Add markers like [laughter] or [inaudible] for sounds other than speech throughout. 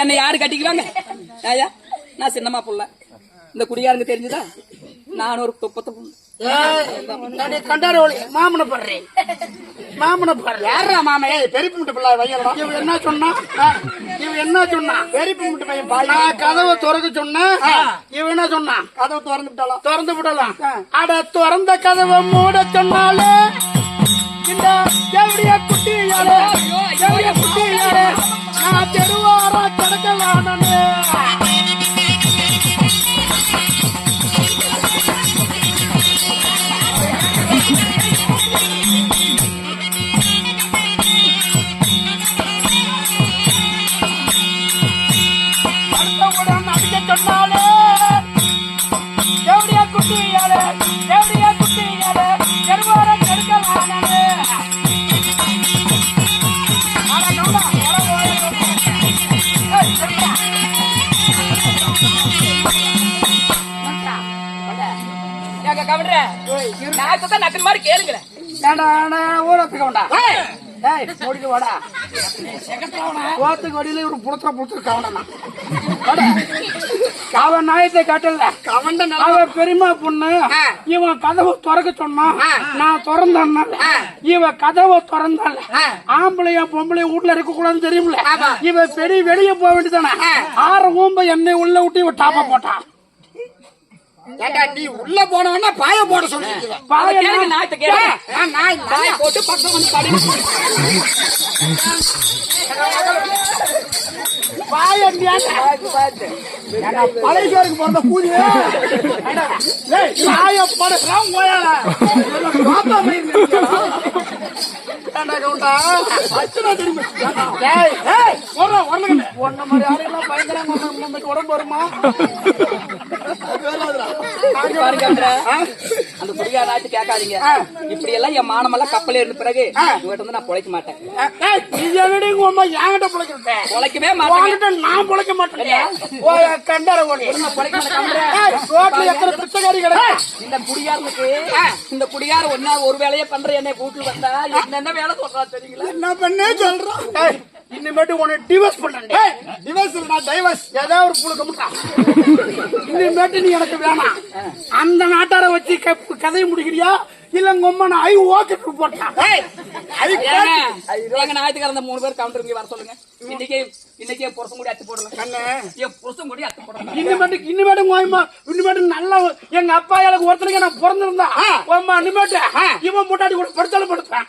என்னை யாரு கட்டிக்குவாங்க? ஐயா நான் சின்னம்மா புள்ள. இந்த குடியாருங்க தெரிஞ்சுதா? நான் ஒரு துப்பத்த மாமனை பாடுறேன் மாமனை பாடுற. யாரா மாமே பெரியப்பு முட்டை பிள்ளை வையலடா இவன் என்ன சொன்னா? இவன் என்ன சொன்னா? பெரியப்பு முட்டை பையன் பாய். நான் கதவை திறக்க இவன் என்ன சொன்னான் கதவு திறந்து விட்டாலாம் திறந்து விடலாம் அட திறந்த கதவை மூட சொன்னாலே இந்த தேவடிய குட்டியாலே நான் தெருவாரா கிடக்க வேணனே நான் தான் மாதிரி ஊரத்துக்கு வேண்டா முடிக்க வாடா. வடியில இவரு புடுத்த புடுத்து அவன் நாயத்தை காட்டல. கவண்ட அவன் பெரியமா பொண்ணு. இவன் கதவை திறக்க சொன்னான் நான் திறந்தேன் இவன் கதவை திறந்தால ஆம்பளையா பொம்பளைய வீட்டுல இருக்க கூடாதுன்னு தெரியுமில்ல இவன் பெரிய வெளிய போக வேண்டியதானே ஆறு ஊம்ப என்னை உள்ள விட்டு இவன் டாப்பா போட்டான். ஏண்டா நீ உள்ள போனவன பாய போட சொல்லிருக்க அதை கேளுங்க நாயத்தை கேளுங்க நான் நாயை போட்டு பக்கம் வந்து படுங்க பழைய சோறுக்கு பிறந்த கூலி? பாப்பா ஒன்ன மாதிரி ஆளுங்கெல்லாம் பயங்கரமா நமக்கு உடம்பு வருமா? கவர்ற. அந்த நாயத்தை கேட்காதீங்க. இப்படி எல்லாம் என் மானமெல்லாம் கப்பலே இருந்த பிறகு இவகிட்ட வந்து நான் பொழைக்க மாட்டேன். என்கிட்ட பிழைக்கிறேன் பொழைக்கவே மாட்டேன் நான் பிழைக்க மாட்டேன் கண்டார இந்த குடியாரனுக்கு இந்த குடியார ஒன்னா ஒரு வேலையே பண்ற என்னை கூட்டு வந்தா என்னென்ன வேலை சொல்றா தெரியுங்களா? என்ன பண்ணே சொல்றான் ஏய், இனிமேட்டு உன்னை டிவோர்ஸ் பண்றேன் டிவைஸ் நான் டைவர்ஸ் ஏதாவது ஒரு புழுக்க முட்டா. இனிமேட்டு நீ எனக்கு வேணாம். அந்த நாட்டார வச்சு க- கதையை முடிக்கிறியா? இல்ல உங்க ஐ ஓட்டுக்கு போட்டான் ஞாயிற்றுக்கிழமை மூணு பேர் கவுண்டர் வர சொல்லுங்க. இன்னைக்கு இன்னைக்கு புருஷன் கூட அத்து போடலாம் என் புருஷன் கூட அத்து போடலாம் இனிமேட்டு இனிமேட்டு அம்மா இனிமேட்டு நல்லா எங்க அப்பா எனக்கு ஒருத்தனுக்கு நான் பிறந்திருந்தா அம்மா இனிமேட்டு இவன் முட்டாடி கூட படுத்தாலும் படுப்பேன்.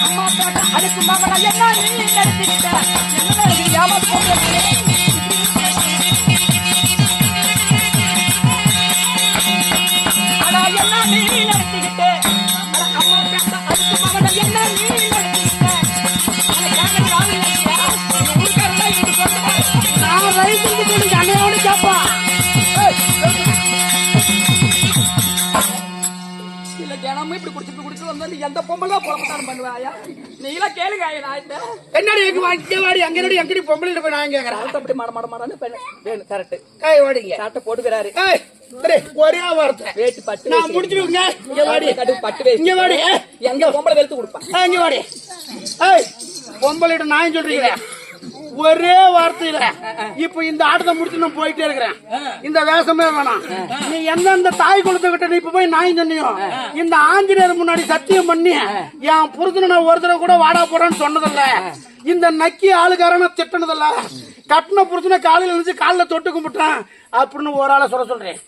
அம்மா அப்பாட்ட அதுக்கு மகனா என்ன நீ நினைச்சுக்கிட்ட? என்ன இது ஏமாத்து போட்டு குடிச்சிட்டு வந்தா எந்த பொம்பளை புறப்பட்டாலும் பண்ணுவாயா நீ எல்லாம் கேளுங்க என்னடி எங்க வாங்க வாடி அங்க என்னடி எங்கடி பொம்பளை போய் நான் கேக்குறேன் அப்படி மட மட மடன்னு வேணும் கரெக்ட். ஏய் வாடிங்க சாட்டை போட்டுக்கிறாரு. ஒரே வார்த்தை. வேட்டு பட்டு நான் இங்க வாடி கட்டு பட்டு வேஷ்டி. இங்க வாடி. எங்க பொம்பளை வெளுத்து கொடுப்பான் இங்க வாடி. ஏய் பொம்பளைட்ட நான் சொல்றீங்க? ஒரே வார்த்தையில இப்ப இந்த ஆட்டத்தை முடிச்சு நான் போயிட்டே இருக்கிறேன். இந்த வேஷமே வேணாம். நீ எந்தெந்த தாய் குளத்துக்கிட்ட நீ இப்ப போய் நாய் சொன்னியோ இந்த ஆஞ்சநேயர் முன்னாடி சத்தியம் பண்ணி என் புருஷனை நான் ஒரு தடவை கூட வாடா போறேன்னு சொன்னதில்ல. இந்த நக்கி ஆளுக்காரன திட்டினதில்ல. கட்டின புருஷனை காலையில இருந்து காலில் தொட்டு கும்பிட்டேன் அப்படின்னு ஒரு ஆளை சொல்ல சொல்றேன்.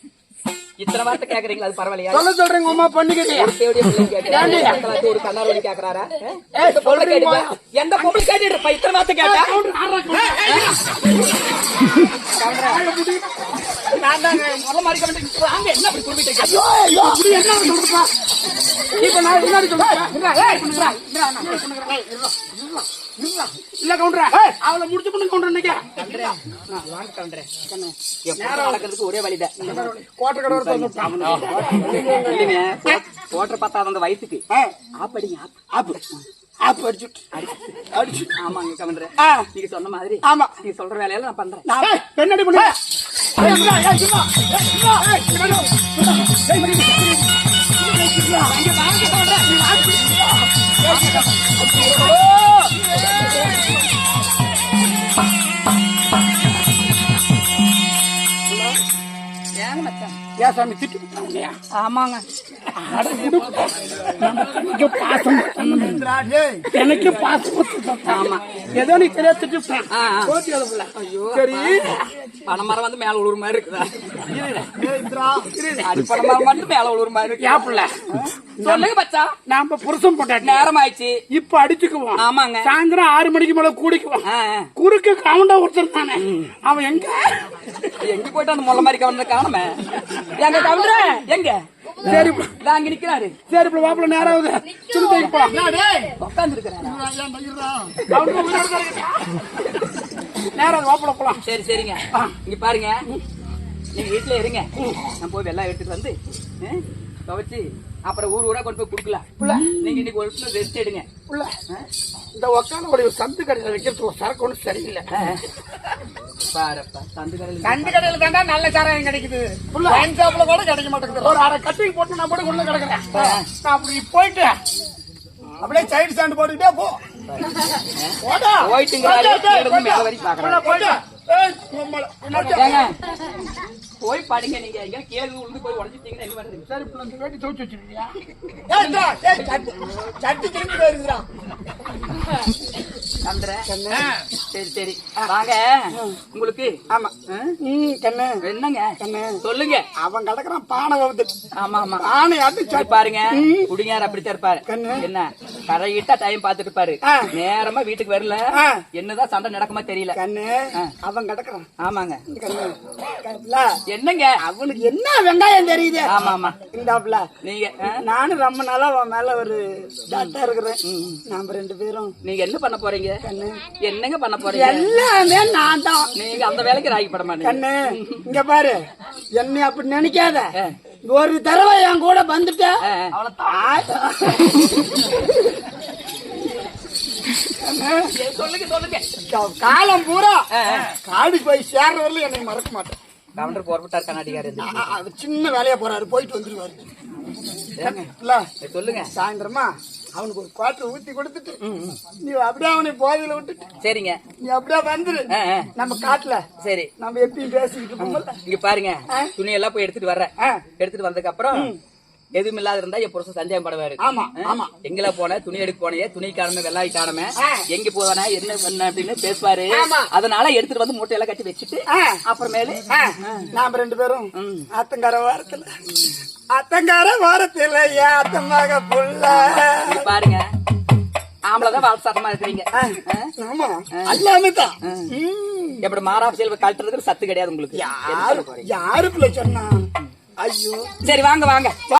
இத்தனை வார்த்தை கேக்குறீங்களா? அது பரவாயில்லையா? சொல்ல சொல்றேங்க உமா பண்ணிக்கிட்டே. ஒரு தேவடிய பிள்ளை ஒரு கண்ணாரோடி கேக்குறாரா? எந்த பொம்பளை எந்த இருப்பா? இத்தனை வார்த்தை கேட்டா? நான் தாங்க முதல்ல மாதிரி கமெண்ட் வாங்க என்ன அப்படி சொல்லிட்டு ஐயோ, ஐயோ, அப்படி என்ன சொல்றப்பா? இப்ப நான் முன்னாடி சொல்றேன். இருடா, ஏய், இருடா, இருடா, நான் பண்ணுகிறேன். ஏய், இருடா, இருடா, இருடா. இல்ல கவுண்டரா அவளை முடிச்சு பண்ணு கவுண்டர் வாங்க நடக்கிறதுக்கு ஒரே வழிதான் கோட்டை கடை இல்லைங்க ஓட்டர் பார்த்தா அந்த வயசுக்கு ஆப்படிங்க ஆப் ஆப்பு ஆப்பு அடிச்சுட்டு அடிச்சு ஆமாங்க கமன்ற ஆ. நீங்க சொன்ன மாதிரி ஆமா. நீங்க சொல்ற வேலையில நான் பண்றேன் நான் என்னடி பண்ணு சாமி திட்டு? ஆமாங்க. நமக்கு பாசம் எனக்கு பாசம் ஆமா. ஏதோ நீ திட்டு விட்டான். போச்சு. ஐயோ. சரி. வந்து மேல உழுவுற மாதிரி இருக்குதா? அது மட்டும் மேல உழுவுற மாதிரி இருக்கு. ஏன் புள்ள. சொல்லுங்க மச்சா நாம புருஷன் போட்டாட்டி நேரம் ஆயிடுச்சு இப்ப அடிச்சுக்குவோம். ஆமாங்க. சாயந்தரம் ஆறு மணிக்கு மேல கூடிக்குவோம். ஆ. குறுக்கு கவுண்டா ஒருத்தர் தானே. அவன் எங்க? எங்க போயிட்டு அந்த முள்ள மாதிரி கவர்னர் காணுமே? எங்க கவர்னர எங்க? சரி. அங்க நிக்கிறாரு. சரி இப்ப போலாம். உட்கார்ந்து இருக்கிறாரு கவுண்டர் முன்னாடி தான் இருக்கா? நேராவது மாப்பிள்ள போலாம். சரி சரிங்க. இங்க பாருங்க. நீங்க வீட்டுல இருங்க. நான் போய் வெள்ளம் எடுத்துட்டு வந்து துவைச்சு அப்புறம் ஊர் ஊரா கொண்டு போய் கொடுக்கலாம். நீங்க இன்னைக்கு ஒரு ரெஸ்ட் எடுங்க. உள்ள இந்த உக்கான ஒரு சந்து கடையில வைக்கிறது ஒரு சரக்கு ஒண்ணு சரியில்லை. பாருப்பா தந்து கடையில் கண்டு கடையில தாண்டா நல்ல சாராயம் கிடைக்குது. ஒயின் ஷாப்ல கூட கிடைக்க மாட்டேங்குது. ஒரு அரை கட்டிங் போட்டு நான் கூட உள்ள கிடக்குறேன். நான் அப்படி போயிட்டு அப்படியே சைடு ஸ்டாண்ட் போட்டுக்கிட்டே போ. போடா. போய் படிங்க நீங்க எங்க கேள்வி உளுந்து போய் உடஞ்சிட்டீங்கன்னா என்ன பண்றீங்க சரி இப்ப இந்த வேட்டி துவச்சு வச்சிருக்கியா ஏய், இந்தா, ஏய், சட்டி சட்டி திரும்பி போயிருக்குறா [laughs] சந்திரன் சரி சரி. வாங்க. உங்களுக்கு ஆமா. கண்ணு என்னங்க? கண்ணு சொல்லுங்க. அவன் கிடக்குறான் பானை ஆமா ஆமா. பானை அடி இங்க பாருங்க. குடிங்கார அப்படித்தான் இருப்பாரு. கண்ணு. என்ன? கரையிட்டா டைம் பாத்துட்டு ஆ. நேரமா வீட்டுக்கு வரல. என்னதான் சண்டை நடக்குமா தெரியல. கண்ணு. அவன் கிடக்குறான் ஆமாங்க. என்னங்க? அவனுக்கு என்ன வெங்காயம் தெரியுது? ஆமா ஆமா. இந்தாப்புல. நீங்க? நானும் ரொம்ப நாளா அவன் மேல ஒரு டாட்டா இருக்கிறேன். நாம ரெண்டு பேரும். நீங்க என்ன பண்ண போறீங்க? என்னங்க பண்ண போறீங்க? எல்லாமே நான் தான் நீங்க அந்த வேலைக்கு ராகி பட மாட்டீங்க. கண்ணு இங்க பாரு. என்னை அப்படி நினைக்காத. ஒரு தடவை என் கூட வந்துட்ட. ஆ, ஆ. ஏ, சொல்லுங்க சொல்லுங்க. காலம் பூரா. காடி போய் சேர்ற வரல என்னை மறக்க மாட்டேன். கவுண்டர் போர்பட்டார் கண்ணாடிக்காரு சின்ன வேலையா போறாரு. போயிட்டு வந்துருவாரு. சொல்லுங்க. சாயந்தரமா அவனுக்கு ஒரு குவாட்டர் ஊத்தி கொடுத்துட்டு நீ அப்படியே அவனை போதையில விட்டுட்டு சரிங்க. நீ அப்படியே வந்துரு. நம்ம காட்டுல சரி. நம்ம எப்பயும் பேசிக்கிட்டு இருப்போம்ல. இங்க பாருங்க. துணி எல்லாம் போய் எடுத்துட்டு வர்றேன். எடுத்துட்டு வந்ததுக்கு அப்புறம் எதுவும் இல்லாத இருந்தா என் புருஷன் சந்தேகம் படுவாரு ஆமா, ஆமா. எங்கல போன துணி எடுக்க போனே துணி காணமே வெள்ளாய் காணமே எங்க போதானே என்ன பண்ண அப்படின்னு பேசுவாரு. அதனால எடுத்துட்டு வந்து மூட்டையெல்லாம் கட்டி வச்சுட்டு. அப்புறமேலு நாம ரெண்டு பேரும் ஆத்தங்கார வாரத்துல ஆத்தங்கார வாரத்துல ஏன் ஆத்தமாக புள்ள பாருங்க. ஆம்பளைதான் வாழ் சத்தமா இருக்கிறீங்க. ஆ? ஆமா. எல்லாமே தான். எப்படி செல்வ கழட்டுறதுக்கு சத்து கிடையாது உங்களுக்கு. யாரு சொல்ல போறீங்க? யாரு பிள்ளை சொன்னா? ஐயோ. சரி வாங்க வாங்க.